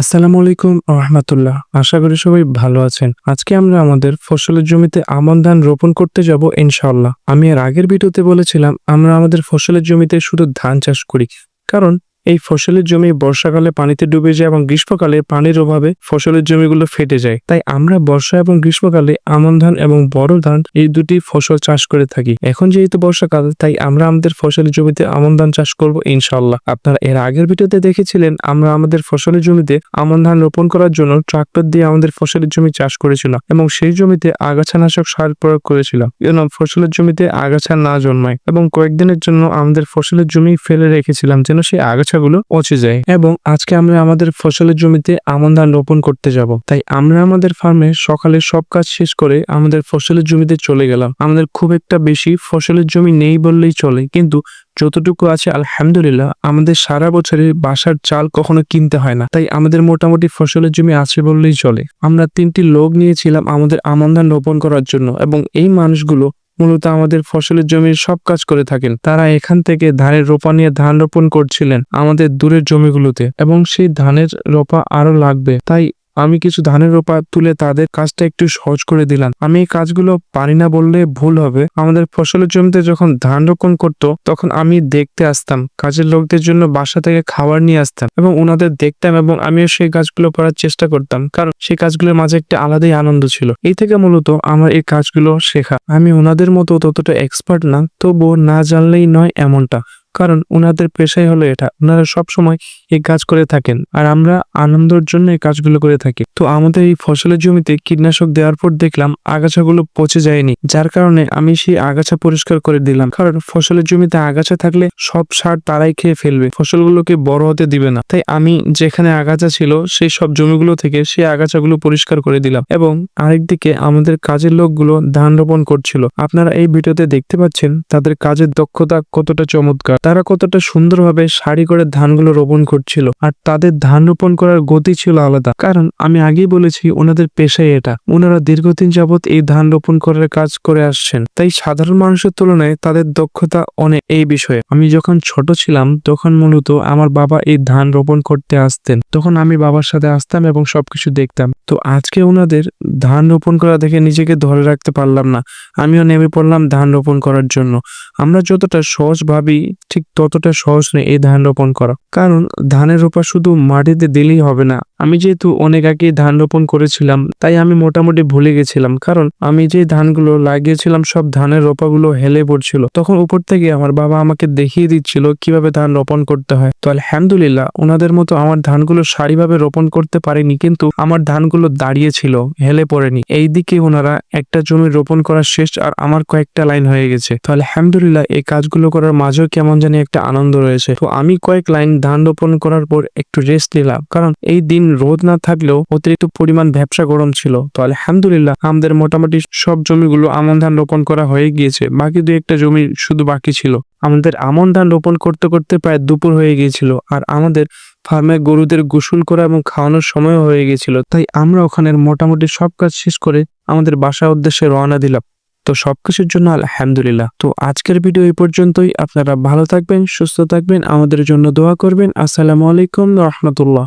আসসালামু আলাইকুম রহমতুল্লাহ। আশা করি সবাই ভালো আছেন। আজকে আমরা আমাদের ফসলের জমিতে আমন ধান রোপণ করতে যাব ইনশাল্লাহ আমি এর আগের ভিডিওতে বলেছিলাম, আমরা আমাদের ফসলের জমিতে শুধু ধান চাষ করি, কারণ এই ফসলের জমি বর্ষাকালে পানিতে ডুবে যায় এবং গ্রীষ্মকালে পানির অভাবে ফসলের জমিগুলো ফেটে যায়। তাই আমরা বর্ষা এবং গ্রীষ্মকালে আমন ধান এবং বড় ধান এই দুটি ফসল চাষ করে থাকি। এখন যেহেতু বর্ষাকাল, তাই আমরা আমাদের ফসলের জমিতে আমন ধান চাষ করব ইনশাল্লাহ আপনারা এর আগের ভিডিওতে দেখেছিলেন, আমরা আমাদের ফসলের জমিতে আমন ধান রোপণ করার জন্য ট্রাক্টর দিয়ে আমাদের ফসলের জমি চাষ করেছিলাম এবং সেই জমিতে আগাছানাশক সার প্রয়োগ করেছিলাম। যেন ফসলের জমিতে আগাছা না জন্মায় এবং কয়েকদিনের জন্য আমাদের ফসলের জমি ফেলে রেখেছিলাম যেন সেই আগাছাগুলো পচে যায় এবং আজকে আমরা আমাদের ফসলের জমিতে আমন ধান রোপণ করতে যাব। তাই আমরা আমাদের ফার্মে সকালে সব কাজ শেষ করে আমাদের ফসলের জমিতে চলে গেলাম। আমাদের খুব একটা বেশি ফসলের জমি নেই বললেই চলে, কিন্তু যতটুকু আছে আলহামদুলিল্লাহ আমাদের সারা বছরে বাসার চাল কখনো কিনতে হয় না। তাই আমাদের মোটামুটি ফসলের জমি আছে বললেই চলে। আমরা তিনটি লোক নিয়েছিলাম আমাদের আমন ধান রোপণ করার জন্য এবং এই মানুষগুলো মূলত আমাদের ফসলের জমির সব কাজ করে থাকেন। তারা এখান থেকে ধানের রোপা নিয়ে ধান রোপণ করছিলেন আমাদের দূরের জমিগুলোতে এবং সেই ধানের রোপা আরও লাগবে। তাই আমি কিছু ধানের রোপা তুলে তাদের কাজটা একটু সহজ করে দিলাম। আমি এই কাজগুলো পারি না বললে ভুল হবে। আমাদের ফসলের জমিতে যখন ধান রোপণ করত, তখন আমি দেখতে আসতাম। কাজের লোকদের জন্য বাসা থেকে খাবার নিয়ে আসতাম এবং ওনাদের দেখতাম এবং আমিও সেই কাজগুলো করার চেষ্টা করতাম। কারণ সেই কাজগুলোর মাঝে একটা আলাদাই আনন্দ ছিল। এই থেকে মূলত আমার এই কাজগুলো শেখা। আমি ওনাদের মতো ততটা এক্সপার্ট না, তবুও না জানলেই নয় এমনটা। কারণ ওনাদের পেশাই হলো এটা। ওনারা সব সময় এই কাজ করে থাকেন আর আমরা আনন্দের জন্য এই কাজগুলো করে থাকি। তো আমাদের এই ফসলের জমিতে কীটনাশক দেওয়ার পর দেখলাম আগাছাগুলো পচে যায়নি, যার কারণে আমি সেই আগাছা পরিষ্কার করে দিলাম। কারণ ফসলের জমিতে আগাছা থাকলে সব সার তারাই খেয়ে ফেলবে, ফসলগুলোকে বড় হতে দিবে না। তাই আমি যেখানে আগাছা ছিল সেই সব জমিগুলো থেকে সেই আগাছাগুলো পরিষ্কার করে দিলাম এবং আরেকদিকে আমাদের কাজের লোকগুলো ধান রোপণ করছিল। আপনারা এই ভিডিওতে দেখতে পাচ্ছেন তাদের কাজের দক্ষতা কতটা চমৎকার। তারা কতটা সুন্দরভাবে সারি করে ধানগুলো রোপণ করছিল আর তাদের ধান রোপণ করার গতি ছিল আলাদা। কারণ আমি আগেই বলেছি ওনাদের পেশাই এটা। ওনারা দীর্ঘদিন যাবৎ এই ধান রোপণ করার কাজ করে আসছেন। তাই সাধারণ মানুষের তুলনায় তাদের দক্ষতা অনেক এই বিষয়ে। আমি যখন ছোট ছিলাম, তখন মূলত আমার বাবা এই ধান রোপণ করতে আসতেন। তখন আমি বাবার সাথে আসতাম এবং সবকিছু দেখতাম। তো আজকে ওনাদের ধান রোপণ করা দেখে নিজেকে ধরে রাখতে পারলাম না। আমিও নেমে পড়লাম ধান রোপণ করার জন্য। আমরা যতটা সহজ ভাবি ঠিক ততটা সহজ নয় এই ধান রোপণ করা। কারণ ধানের রোপা শুধু মাটিতে দিলেই হবে না। আমি যেহেতু অনেক আগে ধান রোপণ করেছিলাম, তাই আমি মোটামুটি ভুলে গেছিলাম। কারণ আমি যে ধানগুলো লাগিয়েছিলাম, সব ধানের রোপাগুলো হেলে পড়ছিল। তখন উপর থেকে আমার বাবা আমাকে দেখিয়ে দিচ্ছিল কীভাবে ধান রোপণ করতে হয়। তো আলহামদুলিল্লাহ, ওনাদের মতো আমার ধানগুলো সারিভাবে রোপণ করতে পারিনি, কিন্তু আমার ধানগুলো দাঁড়িয়েছিল হেলে পড়েনি। এই দিকে ওনারা একটা জমি রোপণ করা শেষ আর আমার কয়েকটা লাইন হয়ে গেছে। তো আলহামদুলিল্লাহ, এই কাজগুলো করার মাঝেও কেমন জানি একটা আনন্দ রয়েছে। তো আমি কয়েক লাইন ধান রোপণ করার পর একটু রেস্ট নিলাম। কারণ এই দিন রোদ না থাকলেও অতিরিক্ত পরিমাণ ব্যবসা গরম ছিল। তো আলহামদুলিল্লাহ, আমাদের মোটামুটি সব জমিগুলো আমন ধান রোপণ করা হয়ে গিয়েছে। বাকি দু একটা জমি শুধু বাকি ছিল। আমাদের আমন ধান রোপণ করতে করতে প্রায় দুপুর হয়ে গিয়েছিল আর আমাদের ফার্মে গরুদের গোসল করা এবং খাওয়ানোর সময়ও হয়ে গিয়েছিল। তাই আমরা ওখানের মোটামুটি সব কাজ শেষ করে আমাদের বাসার উদ্দেশ্যে রওনা দিলাম। তো সবকিছুর জন্য আলহামদুলিল্লাহ। তো আজকের ভিডিও এই পর্যন্তই। আপনারা ভালো থাকবেন, সুস্থ থাকবেন, আমাদের জন্য দোয়া করবেন। আসসালামু আলাইকুম রহমতুল্লাহ।